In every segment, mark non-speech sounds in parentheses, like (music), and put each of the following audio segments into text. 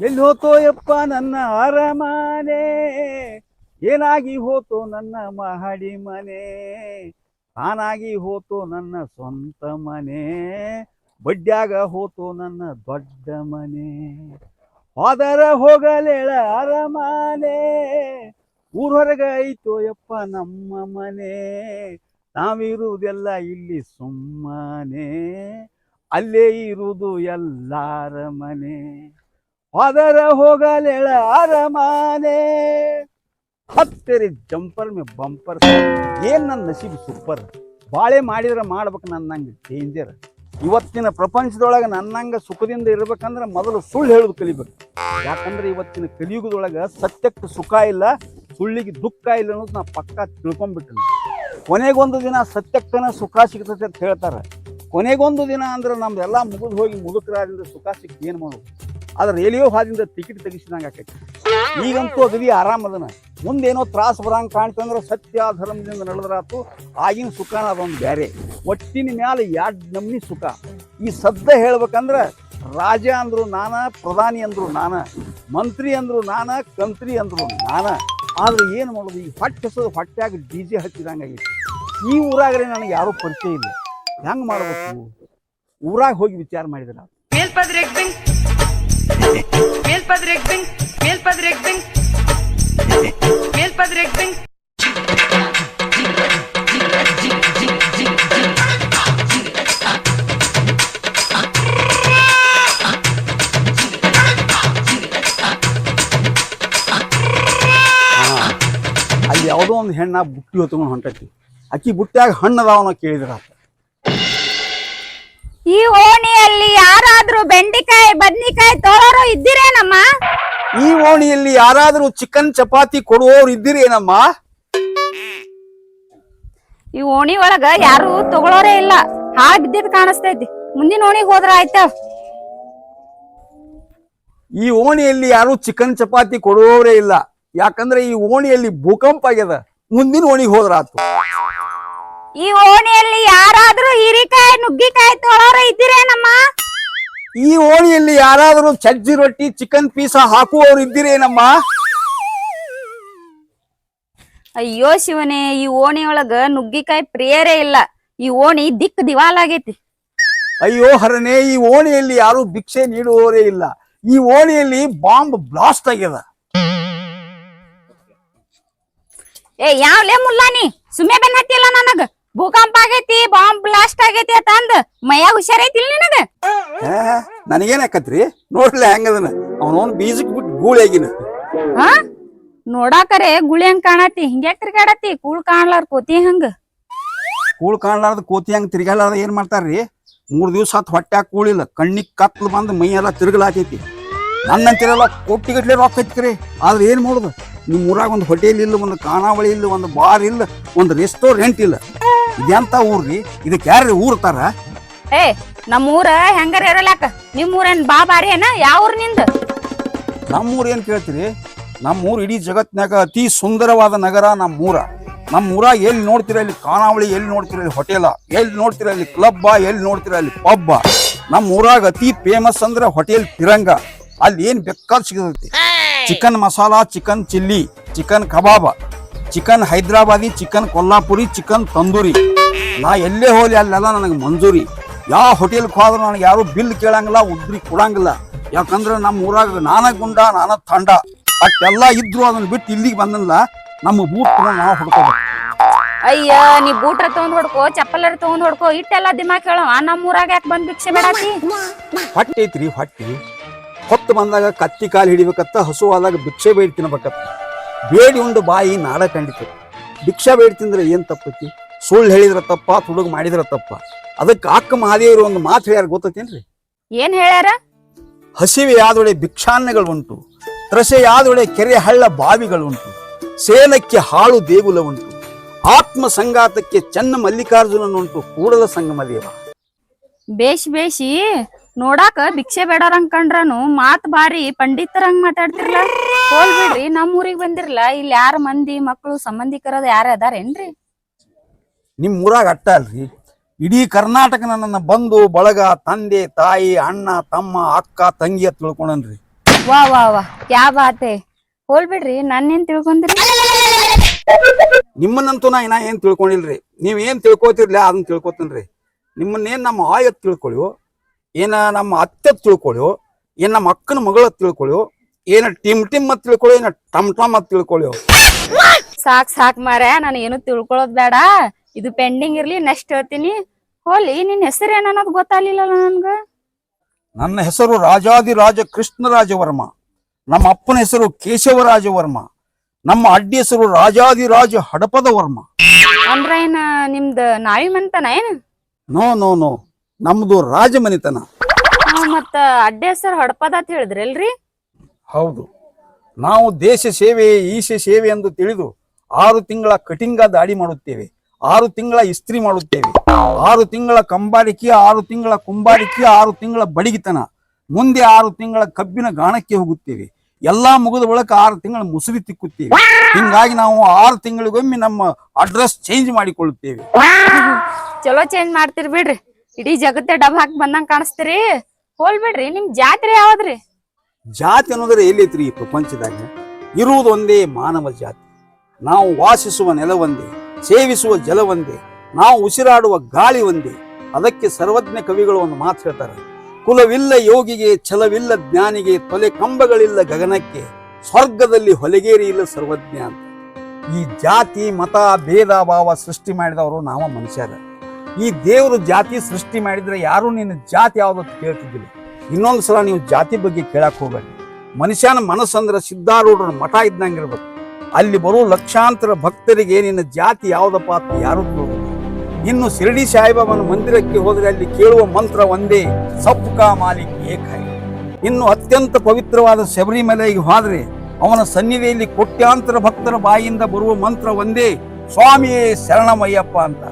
ಎಲ್ಲಿ ಹೋತೋ ಯಪ್ಪ ನನ್ನ ಅರಮನೆ? ಏನಾಗಿ ಹೋತು ನನ್ನ ಮಹಡಿ ಮನೆ? ತಾನಾಗಿ ಹೋತು ನನ್ನ ಸ್ವಂತ ಮನೆ? ಬಡ್ಡ್ಯಾಗ ಹೋತು ನನ್ನ ದೊಡ್ಡ ಮನೆ? ಹೋದರ ಹೋಗಲೇಳ ಅರಮನೆ? ಊರೊರಗ ಐತೋ ನಮ್ಮ ಮನೆ? ನಾವಿರುವುದೆಲ್ಲ ಇಲ್ಲಿ ಸುಮ್ಮನೆ. ಅಲ್ಲೇ ಇರುವುದು ಎಲ್ಲಾರ ಮನೆ. ಹೋದರ ಹೋಗಲೆಳ ಅರಮಾನೆ. ಹತ್ತಿರಿ ಜಂಪರ್ ಮೇ ಬಂಪರ್. ಏನ್ ನನ್ನ ನಸೀಬ್ ಸೂಪರ್? ಬಾಳೆ ಮಾಡಿದ್ರೆ ಮಾಡ್ಬೇಕು ನನ್ನಂಗೆ ಡೇಂಜರ್ ಇವತ್ತಿನ ಪ್ರಪಂಚದೊಳಗೆ ನನ್ನಂಗ ಸುಖದಿಂದ ಇರ್ಬೇಕಂದ್ರೆ ಮೊದಲು ಸುಳ್ಳು ಹೇಳುದು ಕಲಿಬೇಕು. ಯಾಕಂದ್ರೆ ಇವತ್ತಿನ ಕಲಿಯುಗದೊಳಗೆ ಸತ್ಯಕ್ಕೆ ಸುಖ ಇಲ್ಲ, ಸುಳ್ಳಿಗೆ ದುಃಖ ಇಲ್ಲ ಅನ್ನೋದು ನಾ ಪಕ್ಕ ತಿಳ್ಕೊಂಡ್ಬಿಟ್ಟಿನಿ ಕೊನೆಗೊಂದು ದಿನ ಸತ್ಯಕ್ಕನ ಸುಖ ಸಿಗ್ತದೆ ಅಂತ ಹೇಳ್ತಾರೆ. ಕೊನೆಗೊಂದು ದಿನ ಅಂದ್ರೆ ನಮ್ದೆಲ್ಲ ಮುಗಿದು ಹೋಗಿ ಮುದುಕರಾದ್ರಿಂದ ಸುಖ ಸಿಕ್ಕ ಏನು ಮಾಡೋದು? ಆದ್ರೆ ರೇಲಿಯೋ ಹಾದಿಂದ ಟಿಕೆಟ್ ತೆಗಿಸಿದಂಗೆ ಆಕೈತಿ. ಈಗಂತೂ ಅಗದಿ ಆರಾಮದನ ಮುಂದೇನೋ ತ್ರಾಸ ಬರಂಗ್ ಕಾಣ್ತಂದ್ರೆ ಸತ್ಯ ಧರ್ಮದಿಂದ ನಡೆದ್ರಾತು ಆಗಿನ ಸುಖನ ಅದೊಂದು ಬೇರೆ ಒಟ್ಟಿನ ಮ್ಯಾಲೆ ಎರಡು ನಮ್ನಿ ಸುಖ. ಈ ಸದ್ದ ಹೇಳ್ಬೇಕಂದ್ರೆ ರಾಜ ಅಂದ್ರು ನಾನ, ಪ್ರಧಾನಿ ಅಂದ್ರು ನಾನ, ಮಂತ್ರಿ ಅಂದ್ರು ನಾನ, ಕಂತ್ರಿ ಅಂದ್ರು ನಾನ. ಆದ್ರೆ ಏನು ಮಾಡೋದು? ಈ ಹೊಟ್ಟೆ ಹೊಟ್ಟೆಯಾಗಿ ಡಿ ಜೆ ಹಚ್ಚಿದಂಗಾಗೈತಿ ಈ ಊರಾಗ್ರೆ ನನಗೆ ಯಾರೂ ಪರಿಚಯ ಇಲ್ಲ. ಹೆಂಗ್ ಮಾಡ್ಬೇಕು? ಊರಾಗ ಹೋಗಿ ವಿಚಾರ ಮಾಡಿದ್ರ ಹೆಣ್ಣ ಬುಟ್ಟಿ ಹೊತ್ಕೊಂಡು ಹೊಂಟತಿ. ಅಕ್ಕಿ ಬುಟ್ಟಿಯಾಗ ಹಣ್ಣು ಅದಾವನ ಕೇಳಿದ್ರ ಈ ಓಣಿಯಲ್ಲಿ ಯಾರಾದ್ರೂ ಬೆಂಡೆಕಾಯಿ ಬದ್ನಿಕಾಯಿ ತೋರೋರು ಇದ್ದೀರೇನಮ್ಮ? ಈ ಓಣಿಯಲ್ಲಿ ಯಾರಾದ್ರೂ ಚಿಕನ್ ಚಪಾತಿ ಕೊಡುವವರು ಇದ್ದೀರೇನಮ್ಮ? ಈ ಓಣಿ ಒಳಗ ಯಾರು ತಗೊಳೋರೇ ಇಲ್ಲ. ಹಾಳ್ ಬಿದ್ದಿದ್ ಕಾಣಿಸ್ತೈತಿ. ಮುಂದಿನ ಓಣಿಗೆ ಹೋದ್ರ ಆಯ್ತ? ಈ ಓಣಿಯಲ್ಲಿ ಯಾರು ಚಿಕನ್ ಚಪಾತಿ ಕೊಡುವವರೇ ಇಲ್ಲ. ಯಾಕಂದ್ರೆ ಈ ಓಣಿಯಲ್ಲಿ ಭೂಕಂಪ ಆಗ್ಯದ. ಮುಂದಿನ ಓಣಿಗೆ ಹೋದ್ರಾತು. ಈ ಓಣಿಯಲ್ಲಿ ಯಾರಾದ್ರೂ ಹೀರಿಕಾಯಿ ನುಗ್ಗಿಕಾಯಿ ತೊಳೋರ ಇದ್ದೀರೇನಮ್ಮ? ಈ ಓಣಿಯಲ್ಲಿ ಯಾರಾದರೂ ಸಜ್ಜಿ ರೊಟ್ಟಿ ಚಿಕನ್ ಪೀಸ ಹಾಕುವವರು ಇದ್ದೀರೇನಮ್ಮ? ಅಯ್ಯೋ ಶಿವನೇ ಈ ಓಣಿಯೊಳಗ ಒಳಗ ನುಗ್ಗಿಕಾಯಿ ಪ್ರಿಯರೇ ಇಲ್ಲ. ಈ ಓಣಿ ದಿಕ್ಕ ದಿವಾಲಾಗೈತಿ. ಅಯ್ಯೋ ಹರನೇ ಈ ಓಣಿಯಲ್ಲಿ ಯಾರು ಭಿಕ್ಷೆ ನೀಡುವವರೇ ಇಲ್ಲ. ಈ ಓಣಿಯಲ್ಲಿ ಬಾಂಬ್ ಬ್ಲಾಸ್ಟ್ ಆಗ್ಯದ. ಏ ಯಾವ್ಲೇ ಮುಲ್ಲಾನಿ ಸುಮ್ಮನೆ ಬೆನ್ ಹತ್ತಿಲ್ಲ ನನಗ? ಭೂಕಂಪ ಆಗೈತಿ ಬಾಂಬ್ ಬ್ಲಾಸ್ಟ್ ಆಗೈತಿ ಅಂತ ಅಂದ ಮೈಯಾಗ ಹುಷಾರೈತಿಲ್ ನಿನಗ? ನನಗೇನ್ ನನಗೇನಾಕತ್ರಿ ನೋಡ್ಲಿ ಹೆಂಗದನ. ಅವನವನ್ ಬೀಜಕ್ ಬಿಟ್ಟು ಗೂಳಿ ಆಗಿನ. ಹಾ? ನೋಡಾಕರೆ ಗುಳಿ ಹಂಗ್ ಕಾಣತಿ? ಹಿಂಗ್ಯಾಕ್ ತಿರ್ಗಾಡತಿ? ಕೂಳ್ ಕಾಣ್ಲಾರ್ ಕೋತಿ ಹಂಗ? ಕೂಳ್ ಕಾಣ್ಲಾರ್ದ ಕೋತಿ ಹಂಗ ತಿರ್ಗಾಲಾರ್ದ ಏನ್ ಮಾಡ್ತಾರ್ರಿ? ಮೂರ್ ದಿವ್ಸ ಹತ್ ಹೊಟ್ಯಾಗ ಕೂಳಿಲ್ಲ. ಕಣ್ಣಿಗ್ ಕತ್ಲು ಬಂದ್ ಮೈ ಎಲ್ಲ ತಿರುಗಲಾತೈತಿ. ನನ್ನಂತಿರಲ್ಲ ಕೊಟ್ಟಿಗಟ್ಲೆ ರೊಕ್ಕ ಐತ್ರಿ ಆದ್ರೆ ಏನು ಮಾಡೋದು? ನಿಮ್ಮ ಊರಾಗ ಒಂದು ಹೋಟೆಲ್ ಇಲ್ಲ ಒಂದು ಖಾನಾವಳಿ ಇಲ್ಲ ಒಂದು ಬಾರ್ ಇಲ್ಲ ಒಂದು ರೆಸ್ಟೋರೆಂಟ್ ಇಲ್ಲ. ಇದೆಂತ ಊರ್ರಿ ಇದಕ್ಕೆ ಯಾರ್ರಿ ಊರ್ತಾರ ಏ ನಮ್ಮೂರ ಹೆಂಗಾರ ಇರಲಾಕ? ನಿಮ್ಮ ಊರೇನ್ ಬಾ ಬಾರಿ ಏನ? ಯಾವ ಊರ್ನಿಂದ? ನಮ್ಮೂರ್ ಏನ್ ಕೇಳ್ತೀರಿ? ಊರು ಇಡೀ ಜಗತ್ನಾಗ ಅತಿ ಸುಂದರವಾದ ನಗರ ನಮ್ಮ ಊರ. ನಮ್ಮೂರ ಊರಾಗ ಎಲ್ಲಿ ನೋಡ್ತೀರ ಅಲ್ಲಿ ಖಾನಾವಳಿ ಎಲ್ಲಿ ನೋಡ್ತೀರ ಅಲ್ಲಿ ಹೋಟೆಲ ಎಲ್ಲಿ ನೋಡ್ತೀರ ಅಲ್ಲಿ ಕ್ಲಬ್ಬ ಎಲ್ಲಿ ನೋಡ್ತೀರ ಅಲ್ಲಿ ಪಬ್ಬ ನಮ್ಮ ಊರಾಗ ಅತಿ ಫೇಮಸ್ ಅಂದ್ರೆ ಹೋಟೆಲ್ ತಿರಂಗ. ಅಲ್ಲಿ ಏನ್ ಬೇಕಾದ್ ಸಿಗತೈತಿ. Chicken masala chicken chilli chicken kabab chicken Hyderabadi chicken Kolhapuri chicken tandoori. ನಾ ಎಲ್ಲೇ ಹೋಲಿ ಅಲ್ಲೆಲ್ಲ ನನಗೆ ಮಂಜೂರಿ. ಯಾವ ಹೋಟೆಲ್ಗೆ ಹೋದ್ರು ನನಗೆ ಯಾರು ಬಿಲ್ ಕೇಳಂಗಿಲ್ಲ ಉದ್ರಿ ಕೊಡಂಗಿಲ್ಲ. ಯಾಕಂದ್ರೆ ನಮ್ಮ ಊರಾಗ ನಾನ ಗುಂಡ ನಾನ ತಂಡ. ಅಷ್ಟೆಲ್ಲ ಇದ್ರು ಅದನ್ನ ಬಿಟ್ಟು ಇಲ್ಲಿಗೆ ಬಂದಲ್ಲ ನಮ್ಮ ಬೂಟ್ ನಾವು ಹುಡ್ಕೋಬೇಕು. ಅಯ್ಯ ನೀ ಬೂಟ್ರ ತಗೊಂಡ್ ಹೊಡ್ಕೋ ಚಪ್ಪಲ್ ತಗೊಂಡ್ ಹೊಡ್ಕೋ ಇಟ್ಟೆಲ್ಲ ದಿಮಾಕ್ ಹೇಳವ ನಮ್ಮ ಊರಾಗ ಯಾಕೆ ಬಂದ್ ಭಿಕ್ಷೆ ಬೇಡಾತಿ ಹೊಟ್ಟೆ ಐತ್ರಿ ಹೊಟ್ಟಿ. ಹೊತ್ತು ಬಂದಾಗ ಕತ್ತಿ ಕಾಲು ಹಿಡಿಬೇಕತ್ತ ಹಸುವಾದಾಗ ಭಿಕ್ಷೆ ಬೇಡಿ ತಿನ್ನಬೇಕತ್ತ ಬೇಡಿ ಒಂದು ಬಾಯಿ ನಾಡ ಕಂಡಿತು. ಭಿಕ್ಷೆ ಬೇಡಿ ತಿಂದ್ರೆ ಏನು ತಪ್ಪೈತಿ? ಸುಳ್ಳು ಹೇಳಿದ್ರ ತಪ್ಪ ತುಡುಗು ಮಾಡಿದ್ರ ತಪ್ಪ. ಅದಕ್ಕೆ ಅಕ್ಕ ಮಹಾದೇವರು ಒಂದು ಮಾತು ಹೇಳ್ಯಾರ ಗೊತ್ತೈತೇನ್ರಿ? ಏನ್ ಹೇಳ್ಯಾರ? ಹಸಿವೆ ಆದೊಳೆ ಭಿಕ್ಷಾನ್ನಗಳು ಉಂಟು ತ್ರಸೆ ಆದೊಳೆ ಕೆರೆ ಹಳ್ಳ ಬಾವಿಗಳುಂಟು ಸೇನಕ್ಕೆ ಹಾಳು ದೇಗುಲ ಉಂಟು ಆತ್ಮ ಸಂಗಾತಕ್ಕೆ ಚೆನ್ನ ಮಲ್ಲಿಕಾರ್ಜುನನುಂಟು ಕೂಡಲ ಸಂಗಮ ದೇವ ಬೇಷ್ ಬೇಷಿ ನೋಡಾಕ ಭಿಕ್ಷೆ ಬೇಡಾರಂಗ್ ಕಂಡ್ರನು ಮಾತ್ ಬಾರಿ ಪಂಡಿತರಂಗ್ ಮಾತಾಡ್ತಿರ್ಲ. ಹೋಲ್ ಬಿಡ್ರಿ ನಮ್ ಊರಿಗ್ ಬಂದಿರ್ಲ. ಇಲ್ಲಿ ಯಾರ ಮಂದಿ ಮಕ್ಕಳು ಸಂಬಂಧಿಕರದ ಯಾರ ಅದಾರೇನ್ರಿ? ನಿಮ್ ಊರಾಗ ಅಟ್ಟ ಅಲ್ರಿ. ಇಡೀ ಕರ್ನಾಟಕ ನನ್ನ ಬಂಧು ಬಳಗ ತಂದೆ ತಾಯಿ ಅಣ್ಣ ತಮ್ಮ ಅಕ್ಕ ತಂಗಿ ಅಂತ ತಿಳ್ಕೊಂಡನ್ರಿ. ವಾ ವಾ ವಾ. ಯಾ ಬಾತೆ. ಹೋಲ್ ಬಿಡ್ರಿ ನನ್ನೇನ್ ತಿಳ್ಕೊಂಡ್ರಿ ನಿಮ್ಮನ್ನಂತೂ ನಾ ಇನ್ನ ಏನ್ ತಿಳ್ಕೊಂಡಿಲ್ರಿ. ನೀವ್ ಏನ್ ತಿಳ್ಕೊತಿರ್ಲಿ ಅದನ್ನ ತಿಳ್ಕೊತೀನ್ರಿ. ನಿಮ್ಮನ್ನೇನ್ ನಮ್ಮ ಆಯತ್ ತಿಳ್ಕೊಳ್ಳಿವೋ ಏನ ನಮ್ಮ ಅತ್ತೆ ತಿಳ್ಕೊಳ್ಳೋ ಏನ್ ನಮ್ಮ ಅಕ್ಕನ ಮಗಳ ತಿಳ್ಕೊಳ್ಳೋ ಏನ ಟಿಮ್ ಟಿಮ್ ಅಂತ ತಿಳ್ಕೊಳ್ಳೋ ಏನ ಟಮ್ ಟಮ್ ಮತ್ ತಿಳ್ಕೊಳ್ಳೋ ಸಾಕ್ ಸಾಕ್ ಮಾರ ನಾನು ಏನು ತಿಳ್ಕೊಳ್ಳೋದ್ ಬೇಡ. ಇದು ಪೆಂಡಿಂಗ್ ಇರ್ಲಿ ನೆಕ್ಸ್ಟ್ ಹೇಳ್ತೀನಿ. ಹೋಲಿ ನಿನ್ ಹೆಸರು ಏನನ್ನೋದು ಗೊತ್ತಾಗ್ಲಿಲ್ಲ ನನ್ಗ? ನನ್ನ ಹೆಸರು ರಾಜಾದಿ ರಾಜ ಕೃಷ್ಣರಾಜ ವರ್ಮ ನಮ್ಮ ಅಪ್ಪನ ಹೆಸರು ಕೇಶವರಾಜವರ್ಮ ನಮ್ಮ ಅಡ್ಡಿ ಹೆಸರು ರಾಜಾದಿ ರಾಜ ಹಡಪದ ವರ್ಮ. ಅಂದ್ರ ಏನ ನಿಮ್ದ ನಾಯಿ ಮಂತನ ಏನ್? No no no. ನಮ್ದು ರಾಜಮನಿತನ. ಮತ್ತ ಅಡ್ಡ ಹೆಸರು ಹಡಪದ ಅಂತ ಹೇಳಿದ್ರಲ್ರಿ? ಹೌದು. ನಾವು ದೇಶ ಸೇವೆ ಈಶ ಸೇವೆ ಎಂದು ತಿಳಿದು ಆರು ತಿಂಗಳ ಕಟಿಂಗ ದಾಡಿ ಮಾಡುತ್ತೇವೆ. ಆರು ತಿಂಗಳ ಇಸ್ತ್ರಿ ಮಾಡುತ್ತೇವೆ. ಆರು ತಿಂಗಳ ಕಂಬಾರಿಕೆ ಆರು ತಿಂಗಳ ಕುಂಬಾರಿಕೆ ಆರು ತಿಂಗಳ ಬಡಿಗಿತನ. ಮುಂದೆ ಆರು ತಿಂಗಳ ಕಬ್ಬಿನ ಗಾಣಕ್ಕೆ ಹೋಗುತ್ತೇವೆ. ಎಲ್ಲಾ ಮುಗಿದ ಬಳಿಕ ಆರು ತಿಂಗಳ ಮುಸುರಿ ತಿಕ್ಕುತ್ತೇವೆ. ಹಿಂಗಾಗಿ ನಾವು ಆರು ತಿಂಗಳಿಗೊಮ್ಮೆ ನಮ್ಮ ಅಡ್ರೆಸ್ ಚೇಂಜ್ ಮಾಡಿಕೊಳ್ಳುತ್ತೇವೆ. ಚಲೋ ಚೇಂಜ್ ಮಾಡ್ತೀರಿ ಬಿಡ್ರಿ. ಇಡೀ ಜಗತ್ತೆ ಡಬ್ ಹಾಕಿ ಬಂದಂಗ ಕಾಣಿಸ್ತೀರಿ? ಹೋಲ್ಬೇಡ್ರಿ, ನಿಮ್ ಜಾತ್ರೆ ಯಾವ್ದ್ರಿ? ಜಾತಿ ಅನ್ನೋದ್ರೆ ಎಲ್ಲೈತ್ರಿ ಈ ಪ್ರಪಂಚದಾಗ? ಇರುವುದೊಂದೇ ಮಾನವ ಜಾತಿ. ನಾವು ವಾಸಿಸುವ ನೆಲ ಒಂದೇ, ಸೇವಿಸುವ ಜಲ ಒಂದೇ, ನಾವು ಉಸಿರಾಡುವ ಗಾಳಿ ಒಂದೇ. ಅದಕ್ಕೆ ಸರ್ವಜ್ಞ ಕವಿಗಳು ಒಂದು ಮಾತು ಹೇಳ್ತಾರೆ, ಕುಲವಿಲ್ಲ ಯೋಗಿಗೆ, ಛಲವಿಲ್ಲ ಜ್ಞಾನಿಗೆ, ತೊಲೆ ಕಂಬಗಳಿಲ್ಲ ಗಗನಕ್ಕೆ, ಸ್ವರ್ಗದಲ್ಲಿ ಹೊಲಗೇರಿ ಇಲ್ಲ ಸರ್ವಜ್ಞ ಅಂತ. ಈ ಜಾತಿ, ಮತ, ಭೇದ, ಭಾವ ಸೃಷ್ಟಿ ಮಾಡಿದವರು ನಾವ ಮನುಷ್ಯರ. ಈ ದೇವರು ಜಾತಿ ಸೃಷ್ಟಿ ಮಾಡಿದ್ರೆ ಯಾರು ನಿನ್ನ ಜಾತಿ ಯಾವ್ದು ಅಂತ ಕೇಳ್ತಿದ್ದಿಲ್ಲ. ಇನ್ನೊಂದು ಸಲ ನೀವು ಜಾತಿ ಬಗ್ಗೆ ಕೇಳಕ್ ಹೋಗ್ಬೇಡಿ. ಮನುಷ್ಯನ ಮನಸ್ಸಂದ್ರೆ ಸಿದ್ಧಾರೂಢರ ಮಠ ಇದ್ದಂಗಿರ್ಬೇಕು. ಅಲ್ಲಿ ಬರೋ ಲಕ್ಷಾಂತರ ಭಕ್ತರಿಗೆ ನಿನ್ನ ಜಾತಿ ಯಾವುದಪ್ಪ ಅಂತ ಯಾರು ಇನ್ನು ಶಿರಡಿ ಸಾಯಿಬಾಬನ ಮಂದಿರಕ್ಕೆ ಹೋದರೆ ಅಲ್ಲಿ ಕೇಳುವ ಮಂತ್ರ ಒಂದೇ ಸಬ್ಕಾ ಮಾಲಿಕ್ ಏಕಾಯಿ ಇನ್ನು ಅತ್ಯಂತ ಪವಿತ್ರವಾದ ಶಬರಿಮಲೆಗೆ ಹೋದರೆ ಅವನ ಸನ್ನಿಧಿಯಲ್ಲಿ ಕೋಟ್ಯಾಂತರ ಭಕ್ತರ ಬಾಯಿಯಿಂದ ಬರುವ ಮಂತ್ರ ಒಂದೇ, ಸ್ವಾಮಿಯೇ ಶರಣಮಯ್ಯಪ್ಪ ಅಂತ.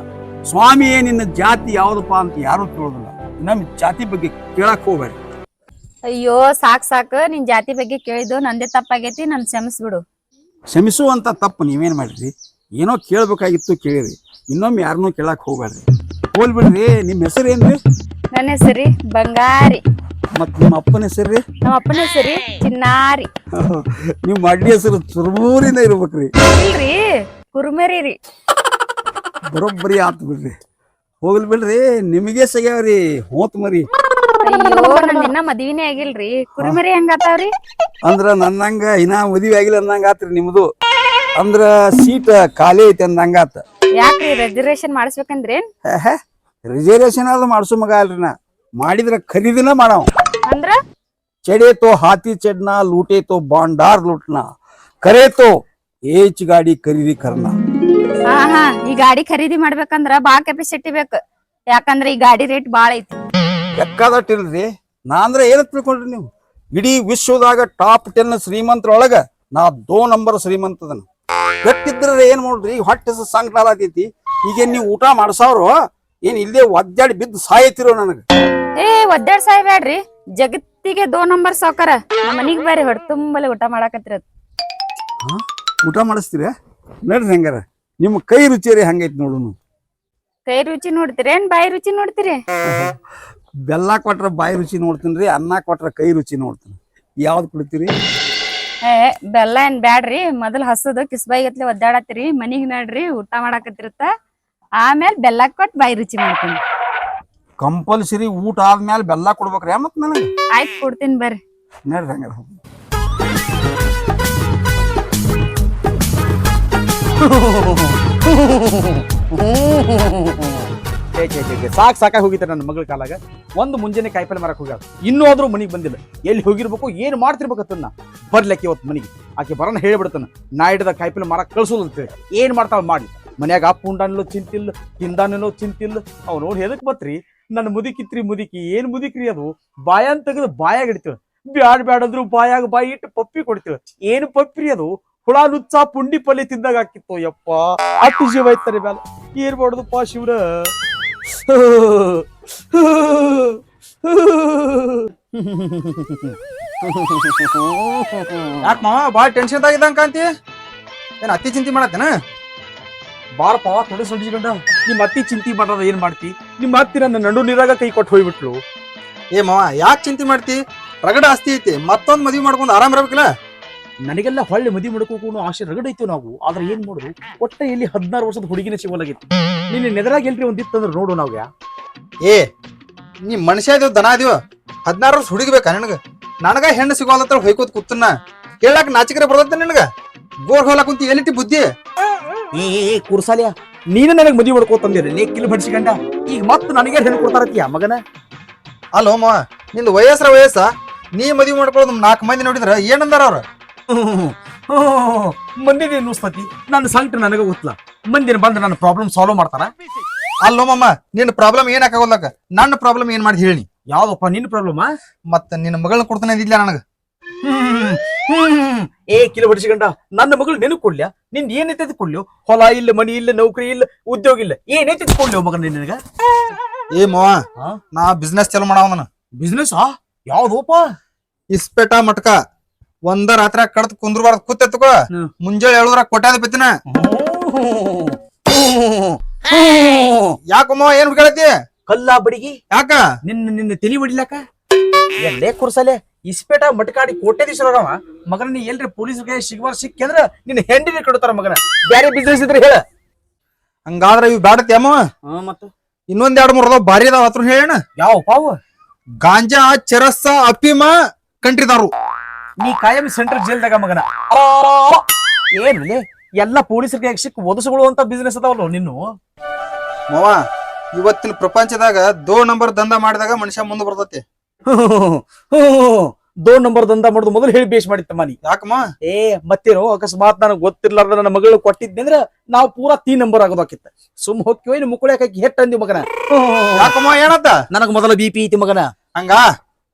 ಸ್ವಾಮಿಯೇ ನಿನ್ನ ಜಾತಿ ಯಾವ್ದಪ್ಪ ಅಂತ ಯಾರು ಕೇಳೋದಿಲ್ಲ. ನಮ್ಮ ಜಾತಿ ಬಗ್ಗೆ ಕೇಳಕ್ ಹೋಗ್ಬೇಡಿ. ಅಯ್ಯೋ ಸಾಕ್ ಸಾಕ್. ನಿನ್ ಜಾತಿ ಬಗ್ಗೆ ಕೇಳಿದ್ದು ನಂದೇ ತಪ್ಪಾಗೈತಿ ನನ್ ಕ್ಷಮಿಸ್ಬಿಡು. ಕ್ಷಮಿಸುವಂತ ತಪ್ಪು ನೀವೇನ್ ಮಾಡ್ರಿ ಏನೋ ಕೇಳ್ಬೇಕಾಗಿತ್ತು ಕೇಳಿರಿ. ಇನ್ನೊಮ್ಮೆ ಯಾರನ್ನೂ ಕೇಳಕ್ ಹೋಗ್ಬೇಡ್ರಿ. ಹೋಲ್ಬಿಡ್ರಿ ನಿಮ್ಮ ಹೆಸರು ಏನ್ರಿ ನನ್ನ ಹೆಸರಿ ಬಂಗಾರಿ. ಮತ್ ನಿಮ್ಮ ಅಪ್ಪನ ಹೆಸರು ನಮ್ಮ ಅಪ್ಪನ ಹೆಸರಿ ಚಿನ್ನಾರಿ. (laughs) ನಿಮ್ ಅಡ್ಡಿ ಹೆಸರು ಚುರುಮೂರಿನ ಇರ್ಬೇಕ್ರಿ. ಇಲ್ರಿ ಕುರುಮೇರಿ ರೀ. ಬರೋಬ್ಬರಿ ಆತು ಬಿಡ್ರಿ. ಹೋಗ್ಲಿ ಬಿಡ್ರಿ ನಿಮಗೆ ಸಗ್ಯಾವ್ರಿ ಹೋತ್ ಮರಿ. ಅಯ್ಯೋ ಮದ್ವಿನೇ ಆಗಿಲ್ರಿ. ಕುರಿಮರಿ ಹೆಂಗಾತಾವ್ರಿ? ಅಂದ್ರ ನನ್ನಂಗ ಇನ್ನ ಮದ್ವಿ ಆಗಿಲ್ಲ ಅಂದಂಗ ಆತ್ರಿ ನಿಮ್ದು. ಅಂದ್ರ ಸೀಟ್ ಖಾಲಿ ಐತಿ ಅಂದಂಗ ಆತ ಯಾಕ್ರಿ ರೆಸರ್ವೇಶನ್ ಮಾಡಿಸ್ಬೇಕಂದ್ರೆ ರಿಸರ್ವೇಶನ್ ಅದು ಮಾಡ್ಸೋ ಮಗ ಅಲ್ರಿ ನಾ. ಮಾಡಿದ್ರ ಖರೀದಿನ ಮಾಡವ್. ಅಂದ್ರ? ಚಡೇತೋ ಹಾತಿ ಚಡ್ನ ಲೂಟೇತೋ ಬಾಂಡಾರ್ ಲೂಟ್ನ. ಕರೇತೋ ಏಚ್ ಗಾಡಿ ಖರೀದಿ ಕರ್ನಾ. ಹಾ ಹಾ ಈ ಗಾಡಿ ಖರೀದಿ ಮಾಡ್ಬೇಕಂದ್ರ ಬಾ ಕೆಪಾಸಿಟಿ ಬೇಕು. ಯಾಕಂದ್ರ ಈ ಗಾಡಿ ರೇಟ್ ಬಾಳ ಐತಿ. ಎಕ್ಕಾದಟ್ಟಿಲ್ರಿ ನಾ ಅಂದ್ರೆ ಏನ್ ತಿಳ್ಕೊಂಡ್ರಿ ನೀವು? ಇಡೀ ವಿಶ್ವದಾಗ ಟಾಪ್ ಟೆನ್ ಶ್ರೀಮಂತರೊಳಗ ನಾ ದೋ ನಂಬರ್ ಶ್ರೀಮಂತ ಗಟ್ಟಿದ್ರೆ ಏನ್ ಮಾಡ್ರಿ ಹೊಟ್ಟೆ ಸಂಕಟ ಆತೈತಿ ಈಗ ನೀವು ಊಟ ಮಾಡ್ಸವ್ರು ಏನ್ ಇಲ್ಲೇ ಒದ್ದಾಡಿ ಬಿದ್ದು ಸಾಯತಿರೋ ನನಗ. ಏ ಒದ್ದಾಡ್ ಸಾಯ್ಬೇಡ್ರಿ ಜಗತ್ತಿಗೆ ದೋ ನಂಬರ್ ಸಾವ್ಕಾರ. ನಮ್ಮ ಮನಿಗ್ ಬರ್ರಿ ಹೊಟ್ಟೆ ತುಂಬಲೆ ಊಟ ಮಾಡಾಕತ್ತಿರ ಊಟ ಮಾಡಿಸ್ತೀರ? ನಡ್ರಿ ಹೆಂಗಾರ. ನಿಮ್ಮ ಕೈ ರುಚಿರಿ ಹಂಗೈತಿ ನೋಡುನು? ಕೈ ರುಚಿ ನೋಡ್ತೀರೇನ್ ಬಾಯಿ ರುಚಿ ನೋಡ್ತೀರಿ? (laughs) ಬೆಲ್ಲ ಕೊಟ್ರ ಬಾಯಿ ರುಚಿ ನೋಡ್ತೀನಿ ಅನ್ನ ಕೊಟ್ರ ಕೈ ರುಚಿ ನೋಡ್ತೀನಿ. ಯಾವ್ದು ಕುಡಿತೀರಿ? ಏ ಬೆಲ್ಲ ಏನ್ ಬ್ಯಾಡ್ರಿ ಮೊದಲ್ ಹಸದು ಕಿಸ್ಬಾಯಿಗತ್ಲೆ ಒದ್ದಾಡತ್ತೀರಿ ಮನಿಗ್ ನಡ್ರಿ ಊಟ ಮಾಡಾಕತ್ತಿರತ್ತ. ಆಮೇಲೆ ಬೆಲ್ಲ ಕೊಟ್ಟು ಬಾಯಿ ರುಚಿ ಮಾಡ್ತೀನಿ. ಕಂಪಲ್ಸರಿ ಊಟ ಆದ್ಮೇಲೆ ಬೆಲ್ಲ ಕೊಡ್ಬೇಕ್ರಿ ಮತ್ತೆ ನನಗೆ? ಆಯ್ತು ಕೊಡ್ತೀನಿ ಬರ್ರಿ. ನಡ್ರಿ ಹಂಗಾರ. ಸಾಕ್, ಸಾಕಾಗಿ ಹೋಗಿದ್ದಾರೆ ನನ್ನ ಮಗಳ ಕಾಲಾಗ. ಒಂದು ಮುಂಜಾನೆ ಕಾಯಿಪಲ್ಲೆ ಮಾರಕ್ ಹೋಗ್ಯಾಳ. ಇನ್ನೂ ಆದ್ರೂ ಮನಿಗೆ ಬಂದಿಲ್ಲ. ಎಲ್ಲಿ ಹೋಗಿರ್ಬೇಕು, ಏನ್ ಮಾಡ್ತಿರ್ಬೇಕತ್ತನ್ನ ಬರ್ಲಿಕ್ಕೆ ಇವತ್ತು ಮನೆಗೆ. ಆಕೆ ಬರೋಣ ಹೇಳ್ಬಿಡ್ತಾನ, ನಾ ಕಾಯಿಪಲ್ಲೆ ಮಾರಕ್ ಕಳ್ಸೋದು ಏನ್ ಮಾಡ್ತಾಳ ಮಾಡಿ. ಮನ್ಯಾಗ ಅಪ್ಪ ಉಂಡಾನಲ್ಲೋ ಚಿಂತಿಲ್ಲ, ತಿಂದಾನಲ್ಲೋ ಚಿಂತಿಲ್ಲ. ಅವ್ ನೋಡಿ ಹೇಳಕ್ ಬತ್ರಿ, ನನ್ನ ಮುದುಕಿತ್ರಿ ಮುದುಕಿ, ಏನು ಮುದುಕ್ರಿ ಅದು? ಬಾಯನ್ ತೆಗೆದು ಬಾಯಾಗ ಬ್ಯಾಡ್ ಬ್ಯಾಡ್ ಅಂದ್ರು ಬಾಯಾಗ ಬಾಯಿ ಇಟ್ಟು ಪಪ್ಪಿ ಕೊಡ್ತೀವಿ. ಏನು ಪಪ್ಪಿರಿ ಅದು? ಹುಳ ನುಚ್ಚ ಪುಂಡಿ ಪಲ್ಲಿ ತಿಂದಾಗ ಹಾಕಿತ್ತು ಯಪ್ಪ. ಅಟ್ಟು ಜೀವ ಐತಾರೆ ಮ್ಯಾಲ. ಏನ್ ಪಾ ಶಿವ್ರ? ಯಾಕ ಮಾವ ಭಾಳ ಟೆನ್ಷನ್ ಆಗಿದ್ದಂಗ ಕಾಂತಿ ಏನ್ ಅತಿ ಚಿಂತೆ ಮಾಡತ್ತೇನ? ಬಾರಪ್ಪ ತೊಡೆ ಸೊಂಡಿಸ್ಕೊಂಡ ನಿಮ್ಮ ಅತ್ತಿ ಚಿಂತೆ ಮಾಡೋದ ಏನ್ ಮಾಡ್ತಿ? ನಿಮ್ಮ ಅತ್ತಿ ನನ್ನ ನಡು ನೀರಾಗ ಕೈ ಕೊಟ್ಟು ಹೋಗ್ಬಿಟ್ಲು. ಏ ಮಾವ ಯಾಕೆ ಚಿಂತೆ ಮಾಡ್ತಿ? ರಗಡ ಆಸ್ತಿ ಐತಿ ಮತ್ತೊಂದ್ ಮದ್ವಿ ಮಾಡ್ಕೊಂಡು ಆರಾಮ್ ಇರ್ಬೇಕಲ್ಲ? ನನಗೆಲ್ಲ ಹೊಳ್ಳಿ ಮದಿ ಮಾಡ್ಕೋಕು ಆಸೆ ರಗಡೈತು ನಾವು. ಆದ್ರೆ ಏನ್ ಮಾಡುದು? ಒಟ್ಟ ಇಲ್ಲಿ ಹದಿನಾರು ವರ್ಷದ ಹುಡುಗಿನ ಸಿಗೋಲಾಗಿತ್ತು ನಿನ್ನ ನೆದರಾಗ ಎಲ್ರಿ ಒಂದಿತ್ತು ಅಂದ್ರೆ ನೋಡು ನಾವು ಯಾ ಏ ನೀ ಮನುಷ್ಯ ಇದೀವ್ ದನ ಇದೀವ ಹದಿನಾರು ವರ್ಷ ಹುಡುಗಬೇಕಾ ನಿನಗ? ನನಗ ಹೆಣ್ಣು ಸಿಗೋಲ್ಲ ಹೊಯ್ಕೋತ್ ಕೂತನ್ನ. ಕೇಳಾಕ ನಾಚಿಕರ ಬರ್ತೈತೆ ನಿನಗ? ಗೋರ್ ಹೊಲಕ್ ಕುಂತಿ ಎಲ್ಲಿಟ್ಟಿ ಬುದ್ಧಿ? ಏ ಏ, ಕುರ್ಸಾಲಿಯ ನೀನು ನನಗೆ ಮದುವೆ ನೀ ಕಿಲ್ ಬಡ್ಸಿಕಂಡ ಈಗ ಮತ್ತೆ ನನಗೆ ಹೆಣ್ಣು ಕೊಡ್ತಾರತ್ತೀಯ ಮಗನ? ಅಲ್ಲೋ ಮಾವ ವಯಸ್ಸ್ರ ವಯಸ್ಸರ ವಯಸ್ಸ ನೀ ಮದಿ ಮಾಡ್ಕೊಳ್ಳೋದು ನಾಲ್ಕು ಮಂದಿ ನೋಡಿದ್ರ ಏನಂದಾರ ಅವ್ರ? ಮಂದಿಗೆ ನುಸ್ತತಿ ನನ್ನ ಸಂಕಟ ನನಗೆ ಗೊತ್ತಲ್ಲ. ಮಂದಿನ ಬಂದು ನನ್ನ ಪ್ರಾಬ್ಲಮ್ ಸಾಲ್ವ್ ಮಾಡ್ತಾರ. ಅಲ್ಲೋ ಮಮ್ಮ ನಿನ್ನ ಪ್ರಾಬ್ಲಮ್ ಏನ್ ಹಾಕೋಲ್ಲಕ ನನ್ನ ಪ್ರಾಬ್ಲಮ್ ಏನ್ ಮಾಡಿ ಹೇಳಿ. ಯಾವ್ದಪ್ಪ ನಿನ್ನ ಪ್ರಾಬ್ಲಮ್ ಮತ್ತ ನಿನ್ನ ಮಗಳನ್ನ ಕೊಡ್ತಾನೆ ಇದ್ದಿಲ್ಲ ನನಗ? ಏ ಕಿಲೋ ಬಡಿಸಿಕೊಂಡ ನನ್ನ ಮಗಳು ನೆನಪು ಕೊಡ್ಲ್ಯಾ? ನಿನ್ ಏನೈತೆ ಕೊಡ್ಲು? ಹೊಲ ಇಲ್ಲ ಮನಿ ಇಲ್ಲ ನೌಕರಿ ಇಲ್ಲ ಉದ್ಯೋಗ ಇಲ್ಲ. ಏನೈತೆ ಕೊಡ್ಲಿ ಮಗಳ ನಿನಗ? ಏ ಮಾವ? ನಾ ಬಿಸ್ನೆಸ್ ಚಾಲು ಮಾಡವನ ಬಿಸ್ನೆಸ್ ಯಾವ್ದೋಪ? ಇಸ್ಪೇಟ ಮಟ್ಕ. ಒಂದ ರಾತ್ರಿ ಕಡ್ದ್ ಕುಂದ್ರಬಾರ್ದು. ಕೂತೆತ್ಕೋ. ಮುಂಜಾನೆ ಹೇಳುದ್ರ ಕೊಟ್ಟಾದ ಬಿತ್ತಿನ. ಯಾಕಮ್ಮ ಏನ್ ಕೇಳತಿ ಕಲ್ಲ ಬಡಿಗಿ. ಯಾಕ? ನಿನ್ನ ನಿನ್ನ ತಲಿ ಹೊಡಿಲಾಕ ಎಲ್ಲೇ ಕುರ್ಸಲೆ? ಇಸ್ಪೇಟ ಮಟ್ಕಾಡಿ ಕೋಟ್ಯಾಧೀಶ್ವರವ ಮಗನ ನೀ ಎಲ್ರಿ ಪೊಲೀಸ್ ಸಿಗ್ಬಾರ್ ಸಿಕ್ಕಂದ್ರ ನಿನ್ನ ಹೆಂಡಿನ ಕಡ್ತಾರ ಮಗನ. ಬ್ಯಾರೆ ಬಿಸ್ನೆಸ್ ಇದ್ರೆ ಹೇಳ. ಹಂಗಾದ್ರ ಇವ್ ಬ್ಯಾಡತಿ ಅಮ್ಮ. ಮತ್ತ. ಇನ್ನೊಂದ್ ಎರಡ್ ಮೂರ್ ಅದಾವ ಭಾರಿ ಅದಾವ ಹತ್ರ ಹೇಳಣ ಯಾವ ಪಾವು? ಗಾಂಜಾ ಚರಸ್ಸ ಅಫೀಮ ಕಂಟ್ರಿದಾರು. ನೀ ಕಾಯಂ ಸೆಂಟ್ರಲ್ ಜೈಲ್ದಾಗ ಮಗನ. ಏನ್ರಿ ಎಲ್ಲ ಪೊಲೀಸರಿಗೆ ಯಕ್ಷಕ್ಕೆ ಒದಸುಗಳು ಅಂತ ಬಿಸ್ನೆಸ್ ಅದಾವಲ್ಲ ನಿನ್ನು? ಮಾವ ಇವತ್ತಿನ ಪ್ರಪಂಚದಾಗ ದೋ ನಂಬರ್ ದಂಧ ಮಾಡಿದಾಗ ಮನುಷ್ಯ ಮುಂದೆ ಬರ್ತತಿ. ದೋ ನಂಬರ್ ದಂಧ ಮಾಡುದು ಮೊದಲು ಹೇಳಿ ಬೇಸ್ ಮಾಡಿತ್ತಮ್ಮ ನೀ. ಯಾಕಮ್ಮ ಏ ಮತ್ತೇನು ಅಕಸ್ಮಾತ್ ನನಗೆ ಗೊತ್ತಿರ್ಲಾರ್ದ ನನ್ನ ಮಗಳು ಕೊಟ್ಟಿದ್ದೆ ಅಂದ್ರೆ ನಾವು ಪೂರಾ ತೀ ನಂಬರ್ ಆಗೋದಾಕಿತ್ತ. ಸುಮ್ ಹೋಗಿ ಇನ್ನು ಹಾಕಿ ಹೆಟ್ಟ ಅಂದಿ ಮಗನ. ಯಾಕಮ್ಮ ಏನತ್ತ ನನಗ ಮೊದಲ ಬಿ ಪಿ ಐತಿ ಮಗನ. ಹಂಗ?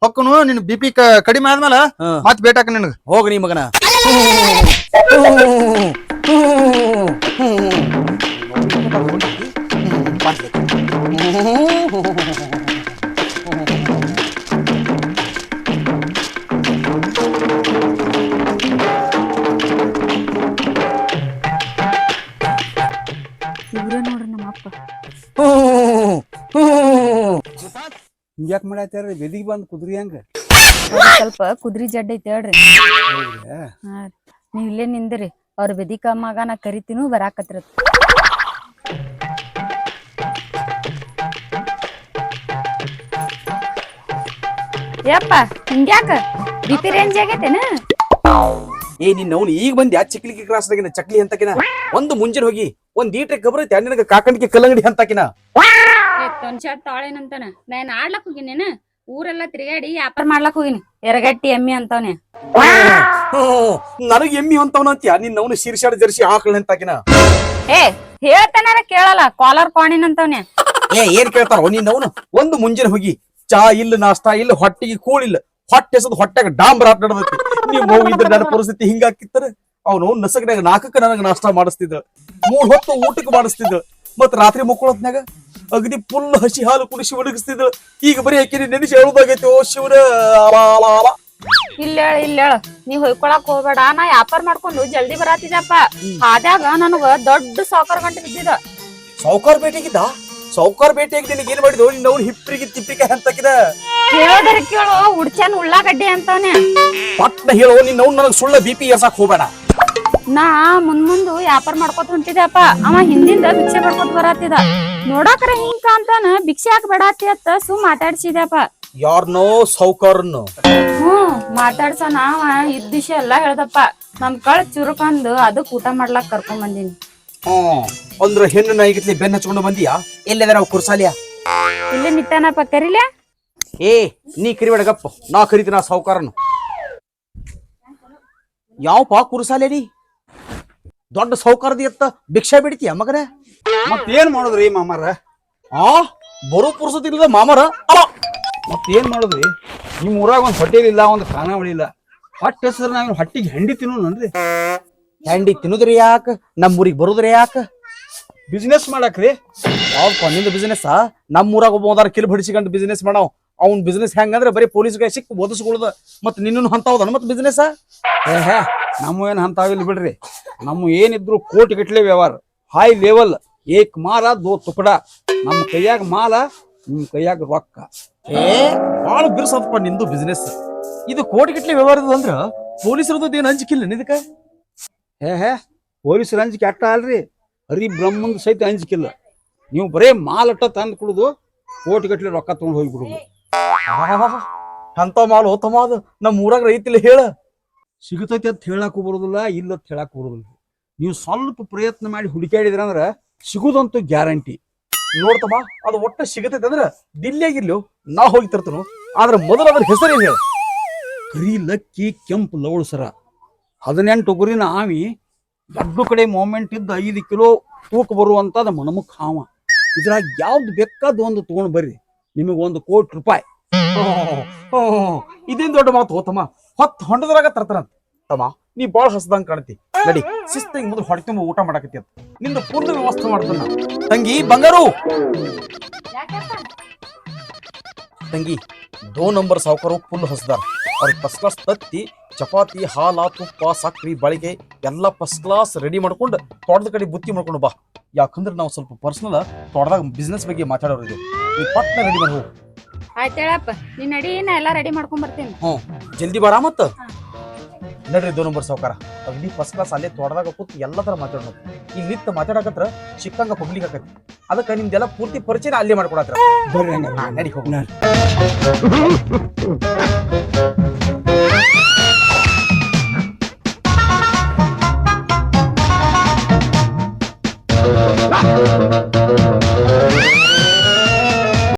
ಹೊಕ್ಕನು ನಿನ್ ಬಿ ಪಿ ಕಡಿಮೆ ಆದ್ಮೇಲೆ. ಮತ್ ಬೇಟಾಕ ನಿನಗ. ಹೋಗ ನೀ ಮಗನ. (laughs) ಹಿಂಗ್ಯಾಕ್ ಮಾಡತ್ತಾರ ಬೆದಿಗೆ ಬಂದು ಕುದ್ರಿ ಹಂಗ? ಸ್ವಲ್ಪ ಕುದ್ರಿ ಜಡ್ ಐತಿ ಹೇಳ್ರಿ? ಹಾ ನೀವ್ ಇಲ್ಲೇ ನಿಂದ್ರಿ. ಅವ್ರ ಬೆದಿ ಮಗ ನಾ ಕರಿತೀನು ಬರಾಕತ್ರ. ಯಪ್ಪ ಹಿಂಗ್ಯಾಕ? ಬಿ ಪಿ ರೇಂಜ್ ಆಗೈತೆನ? ಏ ನಿನ್ನ ಅವ್ನು ಈಗ ಬಂದಿ ಯಾ ಚಿಕ್ಲಿಕ್ಕೆ ಕ್ರಾಸ್ದಾಗಿನ? ಚಕ್ಲಿ ಅಂತಕಿನ ಒಂದು ಮುಂಜಾನೆ ಹೋಗಿ ಒಂದ್ ಈಟ್ರೆ ಕಬ್ರ ಐತೆ ಕಾಕಂಡಿಕೆ ಕಲ್ಲಂಗಡಿ ಅಂತಕಿನ ತೊನ್ಶಾಟ್ ತಾಳೇನಂತಾನ ನಾನ್ ಆಡ್ಲಕ್ ಹೋಗಿನೇನ ಊರೆಲ್ಲಾ ತಿರುಗಾಡಿ ವ್ಯಾಪಾರ ಮಾಡ್ಲಕ್ ಹೋಗಿನಿ. ಎರಗಟ್ಟಿ ಎಮ್ಮಿ ಅಂತವನೆ. ನನಗೆ ಎಮ್ಮಿ ಅಂತವನ ಅಂತ್ಯ? ನಿನ್ನ ಅವನು ಶೀರ್ಷಾಡ ಜರ್ಸಿ ಆಕಳ ಅಂತಾಕಿನ? ಏ ಹೇಳ್ತಾನಾರ ಕೇಳಲ್ಲ ಕಾಲರ್ ಪಾಣಿನಂತವ್ನೆ ಏ ಏನ್ ಕೇಳ್ತಾರ? ನಿನ್ನವನು ಒಂದು ಮುಂಜಾನೆ ಹೋಗಿ. ಚಾ ಇಲ್ಲ ನಾಷ್ಟಾ ಇಲ್ಲ ಹೊಟ್ಟಿಗೆ ಕೂಳಿಲ್ಲ ಹೊಟ್ಟೆ ಎಸದ್ ಹೊಟ್ಟೆಗೆ ಡಾಂಬರ್ ಆಟ ನಡೆದೈತಿ. ನೀವು ಹೋಗಿದ್ರೆ ನನ್ನ ಪರಿಸ್ಥಿತಿ ಹಿಂಗಾಕಿತ್ತರ ಅವನು ನಸಗ್ನಾಗ ನಾಲ್ಕಕ್ಕೆ ನನಗೆ ನಾಷ್ಟಾ ಮಾಡಿಸ್ತಿದ್ದ. ಮೂರ್ ಹೊತ್ತು ಊಟಕ್ಕೆ ಮಾಡಿಸ್ತಿದ್ದ. ಮತ್ ರಾತ್ರಿ ಮಕ್ಕಳತ್ನಾಗ ಅಗದಿ ಫುಲ್ ಹಸಿ ಹಾಲು ಕುಡಿಸಿ ಒಣಗಿಸ್ತಿದ್ರು ಈಗ ಬರೀ ಹಾಕಿನಿ ನೆನೆಸಿ ಹೇಳುದಾಗೈತಿ ಓ ಶಿವನ ಇಲ್ಲ ಹೇಳ ಇಲ್ಲ ನೀವ್ ಹೊಯ್ಕೊಳಕ್ ಹೋಗ್ಬೇಡ. ನಾ ವ್ಯಾಪಾರ ಮಾಡ್ಕೊಂಡು ಜಲ್ದಿ ಬರಾತಿದ್ದಪ್ಪ ಆದಾಗ ನನಗ ದೊಡ್ಡ ಸಾವುಕಾರ ಗಂಟೆ ಬಿದ್ದಿದ ಸಾವುಕಾರ ಭೇಟಿಗಿದ್ದ ಸಾವುಕಾರ ಭೇಟಿಯಾಗಿ ನಿನಗೆ ಏನ್ ಮಾಡಿದ್ವು ನಿನ್ನ ಅವ್ನು ಹಿಪ್ಪಿಗೆ ತಿಪ್ಪಿಗೆ ಹಂತಕಿದ? ಕೇಳೋದರ ಕೇಳೋ. ಉಡ್ಚನ್ ಉಳ್ಳಾಗಡ್ಡಿ ಅಂತಾನೆ. ಪಟ್ಟ ಹೇಳೋ ನಿನ್ನ ಅವ್ನು ನನಗೆ ಸುಳ್ಳ ಬಿ ಪಿ ಹೋಗ್ಬೇಡ. ನಾ ಮುಂದ್ ಮುಂದು ವ್ಯಾಪಾರ ಮಾಡ್ಕೊತ ಹೊಂಟಿದ್ಯಪ್ಪ. ಅವ ಹಿಂದಿಂದ ಭಿಕ್ಷೆ ಮಾಡ್ಕೊತ ಬರತ್ತಿದ. ನೋಡಾಕ್ರ ಹಿಂಗ್ ಕಾಂತಾನ ಭಿಕ್ಷೆ ಯಾಕೆ ಬೇಡಾತಿ ಅತ್ತ? ಸುಮ್ ಮಾತಾಡ್ಸಿದ್ಯಪ್ಪ. ಯಾರ್ನೋ ಸೌಕರ್ನ. ಹ್ಮ್ ಮಾತಾಡ್ಸ ನಾವ ಇದ್ದ ವಿಷಯ ಎಲ್ಲಾ ಹೇಳ್ದಪ್ಪ. ನಮ್ ಕಳ್ ಚುರುಕಂದು ಅದಕ್ ಊಟ ಮಾಡ್ಲಾಕ್ ಕರ್ಕೊಂಡ್ ಬಂದೀನಿ. ಹ್ಮ್ ಅಂದ್ರ ಹೆಣ್ಣು ನಾಯಿಗಿತ್ಲಿ ಬೆನ್ನ ಹಚ್ಕೊಂಡು ಬಂದಿಯಾ? ಎಲ್ಲದ ನಾವು ಕುರ್ಸಾಲಿಯ? ಇಲ್ಲಿ ನಿಂತಾನಪ್ಪ ಕರಿಲೆ ಏ ನೀ ಕರಿಬೇಡ ಗಪ್ಪ. ನಾ ಕರಿತೀನಿ ಸಾವುಕಾರನು ಯಾವ ಪಾ ಕುರ್ಸಾಲೆ ನೀ? ದೊಡ್ಡ ಸಾವುಕಾರದಿ ಎತ್ತ ಭಿಕ್ಷಾ ಬಿಡ್ತೀಯ ಮಗನೇ? ಮತ್ತೇನ್ ಮಾಡುದ್ರಿ ಮಾಮಾರ? ಆ? ಬರೋ ಪುರ್ಸತ್ ಇಲ್ಲದ ಮಾಮರ? ಅಲ್ಲ ಮತ್ತೇನ್ ಮಾಡುದ್ರಿ? ನಿಮ್ ಊರಾಗ ಒಂದ್ ಹೋಟೆಲ್ ಇಲ್ಲ ಒಂದ್ ಖಾನಾವಳಿ ಇಲ್ಲ. ಹೊಟ್ಟೆ ಹೆಸರು ನಾವ್ ಹಟ್ಟಿಗೆ ಹೆಂಡಿ ತಿನ್ನೋನ್ರಿ ಹೆಂಡಿ ತಿನ್ನುದ್ರಿ ಯಾಕ? ನಮ್ಮೂರಿಗೆ ಬರುದ್ರಿ ಯಾಕ? ಬಿಸ್ನೆಸ್ ಮಾಡಕ್ರಿ. ಯಾವ ಕೊನೆಯಿಂದ ಬಿಸ್ನೆಸ್ ನಮ್ಮೂರಾಗ ಒಬ್ಬ ಕಿಲ್ ಬಡಿಸಿಕೊಂಡು ಬಿಸ್ನೆಸ್ ಮಾಡವ್. ಅವ್ನ್ ಬಿಸ್ನೆಸ್ ಹೆಂಗಂದ್ರೆ ಬರೀ ಪೊಲೀಸ್ಗೆ ಸಿಕ್ ಮತ್ತೆ ಮತ್ ನಿನ್ನೂ ಹಂತಾವದನ ಮತ್ತೆ ಬಿಸ್ನೆಸ್ ಏಹೇ ನಮ್ಮ ಏನ್ ಹಂತಾವಿಲ್ಲ ಬಿಡ್ರಿ. ನಮ್ಮ ಏನಿದ್ರು ಕೋಟಿ ಗಟ್ಲೆ ವ್ಯವಹಾರ. ಹೈ ಲೆವೆಲ್ ಏಕ್ ಮಾಲ ದೋ ತುಕಡ. ನಮ್ಮ ಕೈಯಾಗ ಮಾಲ ನಿಮ್ ಕೈಯಾಗ ರೊಕ್ಕ. ಏ ಬಾಳ ಬಿರ್ಸಪ್ಪ ನಿಂದು ಬಿಸ್ನೆಸ್ ಇದು ಕೋಟಿಗಟ್ಲೆ ವ್ಯವಹಾರ ಅಂದ್ರ ಪೊಲೀಸರದ್ದು ಏನು ಅಂಜಿಕಿಲ್ಲ ಇದಕ್ಕ? ಹೇ ಹೇ ಪೊಲೀಸರ ಅಂಜಿಕೆ ಅಟ್ಟ ಅಲ್ರಿ. ಹರಿ ಬ್ರಹ್ಮಂದ ಸಹಿತ ಅಂಜಿಕಿಲ್ಲ. ನೀವು ಬರೇ ಮಾಲಟ್ಟ ತಂದು ಕುಡಿದು ಕೋಟಿಗಟ್ಲೆ ರೊಕ್ಕ ತಗೊಂಡು ಹೋಗ್ಬಿಡುದು. (laughs) ಅಂತ ಮಾಲ್ ತಮ್ಮ ಅದು. ನಮ್ಮ ಊರಾಗ ರೈತಿಲ್ಲ ಹೇಳ. ಸಿಗತೈತಿ ಅಂತ ಹೇಳಕ್ಕೂ ಬರೋದಿಲ್ಲ ಇಲ್ಲ ಅಂತ ಹೇಳಕ್ ಬರೋದಿಲ್ಲ ನೀವು ಸ್ವಲ್ಪ ಪ್ರಯತ್ನ ಮಾಡಿ ಹುಡುಕಾಡಿದ್ರ ಅಂದ್ರ ಸಿಗುದಂತೂ ಗ್ಯಾರಂಟಿ. ನೋಡ್ತಮ್ಮ ಅದು ಒಟ್ಟ ಸಿಗತೈತೆ ಅಂದ್ರ ದಿಲ್ಲಿಯಾಗಿರ್ಲಿ ನಾ ಹೋಗಿ ತರ್ತನು. ಆದ್ರ ಮೊದಲು ಅದ್ರ ಹೆಸರು ಹೇಳು ಹೇಳ? ಕರಿ ಲಕ್ಕಿ ಕೆಂಪು ಲವಳು ಸರ. ಹದಿನೆಂಟು ಗುರಿನ ಆವಿ ಎರಡು ಕಡೆ ಮೂಮೆಂಟ್ ಇದ್ದ ಐದು ಕಿಲೋ ತೂಕ ಬರುವಂತದ ಮನಮುಖ ಹಾವ. ಇದ್ರಾಗ ಯಾವ್ದು ಬೇಕಾದ ಒಂದು ತಗೊಂಡ್ ಬರ್ರಿ. ನಿಮಗೆ ಒಂದು ಕೋಟಿ ರೂಪಾಯಿ. ಇದೇನ್ ದೊಡ್ಡ ಮಾತು, ಹೋತಮ್ಮ? ಹೊತ್ತು ಹೊಂಡದ್ರಾಗ ತರ್ತಾರಂತ. ತಮ್ಮ, ನೀ ಬಾಳ ಹಸದಂಗ್ ಕಾಣತಿ. ನಡಿ, ಶಿಸ್ತಾಗಿ ಮೊದಲು ಹೊಟ್ಟೆ ತುಂಬ ಊಟ ಮಾಡಕತ್ತಿ ಅಂತ. ನಿಂದು ಪೂರ್ಣ ವ್ಯವಸ್ಥೆ ಮಾಡ್ತಾನ ತಂಗಿ, ಬಂಗಾರು! ತಂಗಿ, ದೋ ನಂಬರ್ ಸಾವುಕಾರು ಫುಲ್ ಹಸ್ದಾರ. ಅವ್ರಿಗೆ ಫಸ್ಟ್ ಕ್ಲಾಸ್ ತತ್ತಿ, ಚಪಾತಿ, ಹಾಲ, ತುಪ್ಪ, ಸಕ್ರಿ, ಬಳಿಗೆ ಎಲ್ಲ ಫಸ್ಟ್ ಕ್ಲಾಸ್ ರೆಡಿ ಮಾಡ್ಕೊಂಡು ತೋಟದ ಕಡೆ ಬುತ್ತಿ ಮಾಡ್ಕೊಂಡು ಬಾ. ಯಾಕಂದ್ರೆ ನಾವು ಸ್ವಲ್ಪ ಪರ್ಸನಲ್ ತೋಟದಾಗ ಬಿಸ್ನೆಸ್ ಬಗ್ಗೆ ಮಾತಾಡೋರು ನೀ ಪಟ್ನ ರೆಡಿ ಮಾಡಿ. ಹೋಗು ಆಯ್ತ್ ಹೇಳಪ್ಪ ನೀನ್ ನಡಿ ನಾ ಎಲ್ಲ ರೆಡಿ ಮಾಡ್ಕೊಂಡ್ ಬರ್ತೀನಿ. ಹ್ಞೂ ಜಲ್ದಿ ಬರ ಮತ್ತ? ನಡ್ರಿ ದೋ ನಂಬರ್ ಸಾವುಕಾರ. ಅಗದಿ ಫಸ್ಟ್ ಕ್ಲಾಸ್ ಅಲ್ಲೇ ತೋಟದಾಗ ಕೂತು ಎಲ್ಲ ಥರ ಮಾತಾಡೋದು ಇಲ್ಲಿ ನಿಂತ ಮಾತಾಡಕತ್ರ ಚಿಕ್ಕಂಗ ಪಬ್ಲಿಕ್ ಆಕತಿ ಅದಕ್ಕೆ ನಿಮ್ದೆಲ್ಲ ಪೂರ್ತಿ ಪರಿಚಯ ಅಲ್ಲೇ ಮಾಡ್ಕೊಡತ್ರ. ಬರ್ರಿ ಹಂಗಾರೆ. ನಡಿ ಹೋಗು.